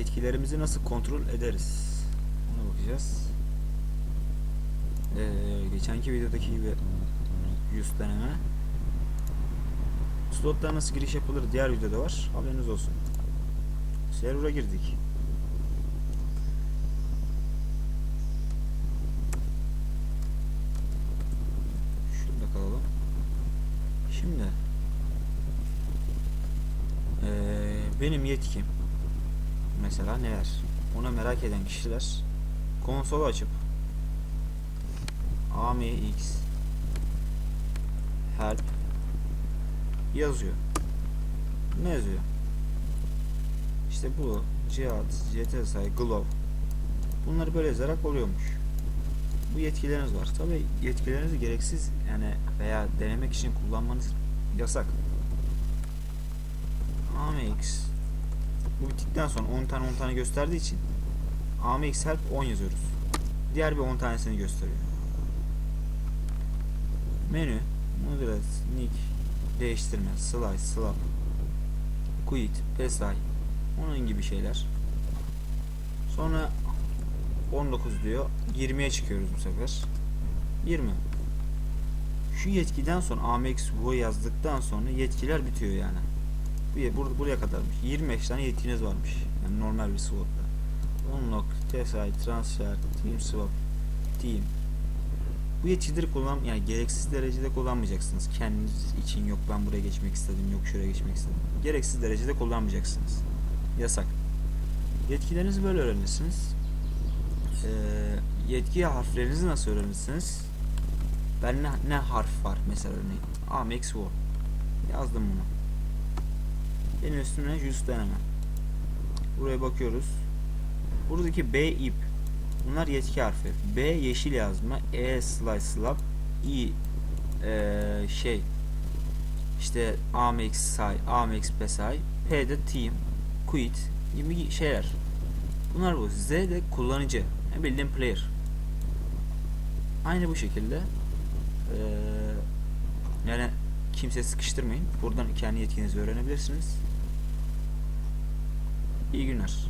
yetkilerimizi nasıl kontrol ederiz? Ona bakacağız. Ee, geçenki videodaki gibi yüz deneme. Slotlara nasıl giriş yapılır diğer videoda var. Haberiniz olsun. Server'a girdik. Şurada kalalım. Şimdi eee, benim yetkim mesela neler? Ona merak eden kişiler konsolu açıp AMX help yazıyor. Ne yazıyor? İşte bu Cihat, GTSI, Glove bunları böyle yazarak oluyormuş. Bu yetkileriniz var. Tabi yetkilerinizi gereksiz yani veya denemek için kullanmanız yasak. AMX bu bittikten sonra 10 tane 10 tane gösterdiği için AMX help 10 yazıyoruz. Diğer bir 10 tanesini gösteriyor. Menü, moderate, nick, değiştirme, slice, swap, quit, psi, onun gibi şeyler. Sonra 19 diyor. 20'ye çıkıyoruz bu sefer. 20. Şu yetkiden sonra AMX bu yazdıktan sonra yetkiler bitiyor yani. Bu burada buraya kadarmış. 25 tane yetkiniz varmış. Yani normal bir slotta. Unlock, TSI, transfer, team swap, team. Bu yetkileri kullan yani gereksiz derecede kullanmayacaksınız. Kendiniz için yok ben buraya geçmek istedim, yok şuraya geçmek istedim. Gereksiz derecede kullanmayacaksınız. Yasak. Yetkilerinizi böyle öğrenirsiniz. Ee, yetki harflerinizi nasıl öğrenirsiniz? Ben ne, ne harf var mesela örneğin? AMX Word. Yazdım bunu. Benim üstüne just deneme. Buraya bakıyoruz. Buradaki B ip. Bunlar yetki harfi. B yeşil yazma. E slice slap. I eee, şey işte AMX say, AMX pesay, P de team, quit gibi şeyler. Bunlar bu. Z de kullanıcı. Yani bildiğin player. Aynı bu şekilde. Eee, yani kimse sıkıştırmayın. Buradan kendi yetkinizi öğrenebilirsiniz. İyi günler.